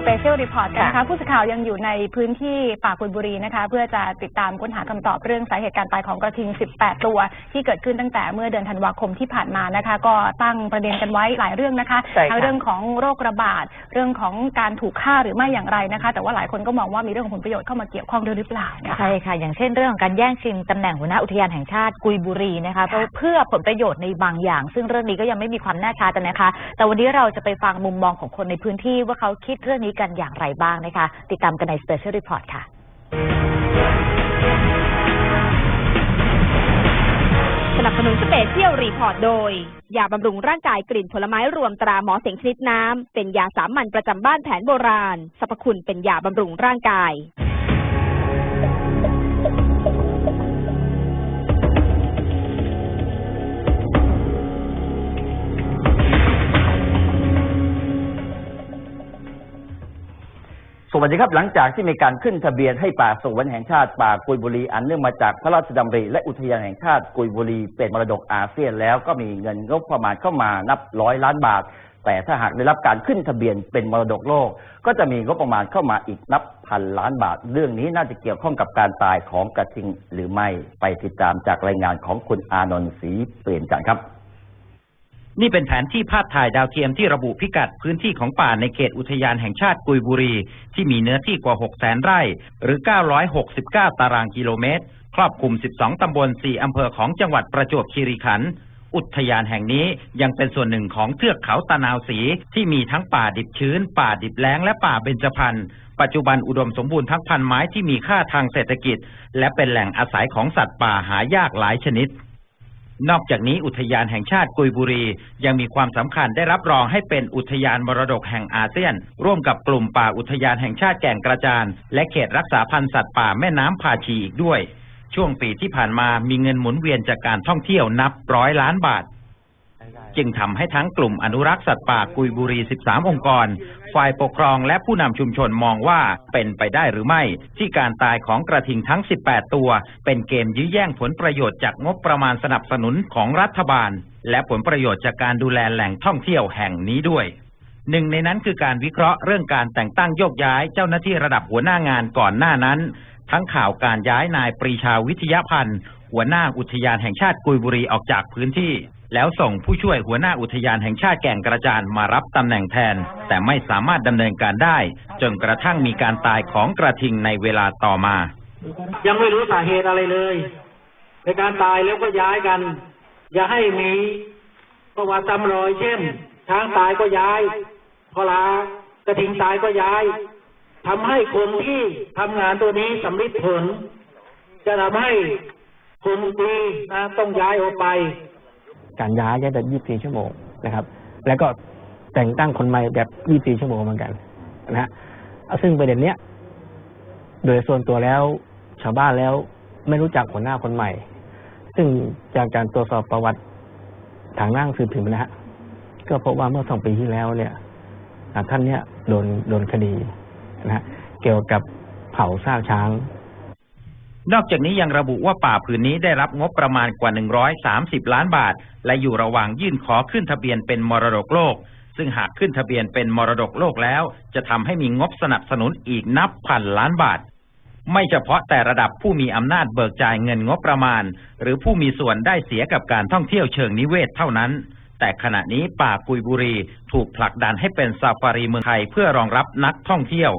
Special Report กันนะคะผู้สื่อข่าวยังอยู่ในพื้นที่ป่ากุยบุรีนะคะ เพื่อจะติดตามค้นหาคำตอบเรื่องสาเหตุการตายของกระทิง 18 ตัว ที่เกิดขึ้นตั้งแต่เมื่อเดือนธันวาคมที่ผ่านมานะคะ ก็ตั้งประเด็นกันไว้หลายเรื่องนะคะใช่ค่ะทั้งเรื่องของโรคระบาดเรื่องของการถูกฆ่าหรือไม่อย่างไรนะคะ แต่ว่าหลายคนก็มองว่ามีเรื่องของผลประโยชน์เข้ามาเกี่ยวข้องด้วยหรือเปล่านะคะใช่ค่ะ อย่างเช่นเรื่องของการแย่งชิงตำแหน่งหัวหน้าอุทยานแห่งชาติกุยบุรีนะคะเพราะเพื่อผลประโยชน์ในบางอย่าง ซึ่งเรื่องนี้ก็ยังไม่มีความแน่ชัดนะคะ แต่วันนี้เราจะไปฟังมุมมองของคนในพื้นที่ว่าเขาคิดเรื่องนี้กันอย่างไรบ้างนะคะ ติดตามกันใน Special Report ค่ะสนับสนุนสเปเชียลรีพอร์ตโดย ยาบำรุงร่างกายกลิ่นผลไม้รวมตราหมอเสงชนิดน้ำ เป็นยาสามัญประจำบ้านแผนโบราณสรรพคุณเป็นยาบำรุงร่างกาย สวัสดีครับหลังจากที่มีการขึ้นทะเบียนให้ป่าสงวนแห่งชาติป่ากุยบุรี อันเนื่องมาจากพระราชดำริและอุทยานแห่งชาติกุยบุรี เป็นมรดกอาเซียนแล้วก็มีเงินงบประมาณเข้ามานับร้อยล้านบาท แต่ถ้าหากได้รับการขึ้นทะเบียนเป็นมรดกโลก ก็จะมีงบประมาณเข้ามาอีกนับพันล้านบาท เรื่องนี้น่าจะเกี่ยวข้องกับการตายของกระทิงหรือไม่ไปติดตามจากรายงานของคุณอานนท์ศรีเปลี่ยนจันทร์ครับ นี่เป็นแผนที่ภาพถ่ายดาวเทียมที่ระบุพิกัดพื้นที่ของป่าในเขตอุทยานแห่งชาติกุยบุรี ที่มีเนื้อที่กว่า 6 0แสนไร่ หรือ 969 ตารางกิโลเมตร ครอบคลุม 12 ตำบล 4 อำเภอของจังหวัดประจวบคีรีขันธ์อุทยานแห่งนี้ยังเป็นส่วนหนึ่งของเทือกเขาตะนาวสีที่มีทั้งป่าดิบชื้น ป่าดิบแล้งและป่าเบญจพรรณปัจจุบันอุดมสมบูรณ์ทั้งพันไม้ที่มีค่าทางเศรษฐกิจ และเป็นแหล่งอาศัยของสัตว์ป่าหายากหลายชนิด นอกจากนี้อุทยานแห่งชาติกุยบุรี ยังมีความสำคัญได้รับรองให้เป็นอุทยานมรดกแห่งอาเซียน ร่วมกับกลุ่มป่าอุทยานแห่งชาติแก่งกระจาน และเขตรักษาพันธุ์สัตว์ป่าแม่น้ำพาชีอีกด้วย ช่วงปีที่ผ่านมามีเงินหมุนเวียนจากการท่องเที่ยวนับร้อยล้านบาท จึงทำให้ทั้งกลุ่มอนุรักษ์สัตว์ป่ากุยบุรี 13 องค์กร ฝ่ายปกครองและผู้นำชุมชนมองว่าเป็นไปได้หรือไม่ ที่การตายของกระทิงทั้ง 18 ตัว เป็นเกมยื้อแย่งผลประโยชน์จากงบประมาณสนับสนุนของรัฐบาล และผลประโยชน์จากการดูแลแหล่งท่องเที่ยวแห่งนี้ด้วยหนึ่งในนั้นคือการวิเคราะห์เรื่องการแต่งตั้งโยกย้ายเจ้าหน้าที่ระดับหัวหน้างานก่อนหน้านั้น ทั้งข่าวการย้ายนายปรีชาวิทยาพันธ์ หัวหน้าอุทยานแห่งชาติกุยบุรีออกจากพื้นที่ แล้วส่งผู้ช่วยหัวหน้าอุทยานแห่งชาติแก่งกระจานมารับตำแหน่งแทน แต่ไม่สามารถดำเนินการได้ จนกระทั่งมีการตายของกระทิงในเวลาต่อมา ยังไม่รู้สาเหตุอะไรเลย ในการตายแล้วก็ย้ายกัน อย่าให้มีประวัติซ้ำรอยเช่นช้างตายก็ย้ายพลากระทิงตายก็ย้ายทำให้คนที่ทำงานตัวนี้สำลิดผล จะทำให้คนดีนะต้องย้ายออกไป การย้ายย้ายแบบ 24 ชั่วโมงนะครับ แล้วก็แต่งตั้งคนใหม่แบบ 24 ชั่วโมงเหมือนกันนะฮะซึ่งประเด็นเนี้ย โดยส่วนตัวแล้วชาวบ้านแล้วไม่รู้จักหัวหน้าคนใหม่ ซึ่งจากการตรวจสอบประวัติทางนั่งสืบถึงนะฮะก็พบว่าเมื่อสองปีที่แล้วเนี่ยท่านเนี้ยโดนโดนคดีนะฮะเกี่ยวกับเผาซากช้าง นอกจากนี้ยังระบุว่าป่าผืนนี้ได้รับงบประมาณกว่า 130 ล้านบาท และอยู่ระหว่างยื่นขอขึ้นทะเบียนเป็นมรดกโลก ซึ่งหากขึ้นทะเบียนเป็นมรดกโลกแล้ว จะทำให้มีงบสนับสนุนอีกนับพันล้านบาท ไม่เฉพาะแต่ระดับผู้มีอำนาจเบิกจ่ายเงินงบประมาณ หรือผู้มีส่วนได้เสียกับการท่องเที่ยวเชิงนิเวศเท่านั้น แต่ขณะนี้ป่ากุยบุรีถูกผลักดันให้เป็นซาฟารีเมืองไทยเพื่อรองรับนักท่องเที่ยว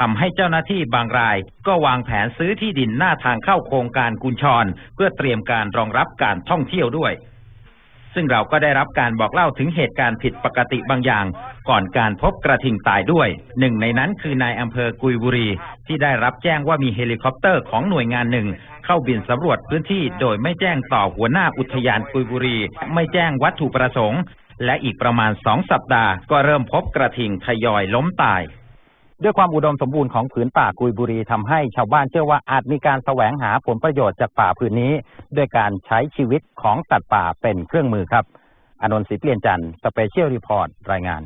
ทำให้เจ้าหน้าที่บางราย ก็วางแผนซื้อที่ดินหน้าทางเข้าโครงการกุญชร เพื่อเตรียมการรองรับการท่องเที่ยวด้วย ซึ่งเราก็ได้รับการบอกเล่าถึงเหตุการณ์ผิดปกติบางอย่าง ก่อนการพบกระทิงตายด้วย หนึ่งในนั้นคือนายอำเภอกุยบุรี ที่ได้รับแจ้งว่ามีเฮลิคอปเตอร์ของหน่วยงานหนึ่ง เข้าบินสำรวจพื้นที่โดยไม่แจ้งต่อหัวหน้าอุทยานกุยบุรี ไม่แจ้งวัตถุประสงค์และอีกประมาณสองสัปดาห์ก็เริ่มพบกระทิงทยอยล้มตาย ด้วยความอุดมสมบูรณ์ของผืนป่ากุยบุรีทำให้ชาวบ้านเชื่อว่าอาจมีการแสวงหาผลประโยชน์จากป่าผืนนี้ ด้วยการใช้ชีวิตของสัตว์ป่าเป็นเครื่องมือครับอานนท์ศรีเปลี่ยนจันทร์สเปเชียลรีพอร์ตรายงาน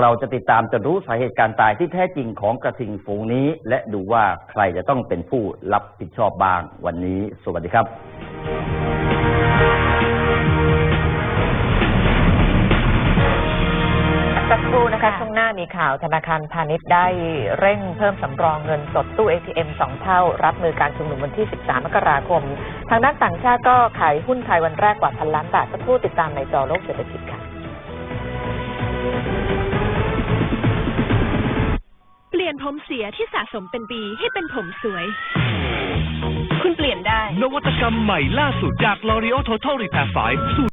เราจะติดตามจนรู้สาเหตุการตายที่แท้จริงของกระทิงฝูงนี้ และดูว่าใครจะต้องเป็นผู้รับผิดชอบบ้างวันนี้ สวัสดีครับ มีข่าวธนาคารพาณิชย์ได้เร่งเพิ่มสำรองเงินสดตู้ ATM สองเท่า รับมือการชุมนุมวันที่ 13 มกราคม ทางด้านต่างชาติก็ขายหุ้นไทยวันแรกกว่าพันล้านบาทสักครู่ติดตามในจอโลกเศรษฐกิจค่ะ เปลี่ยนผมเสียที่สะสมเป็นปีให้เป็นผมสวย คุณเปลี่ยนได้ นวัตกรรมใหม่ล่าสุดจาก L'Oreal Total Repair 5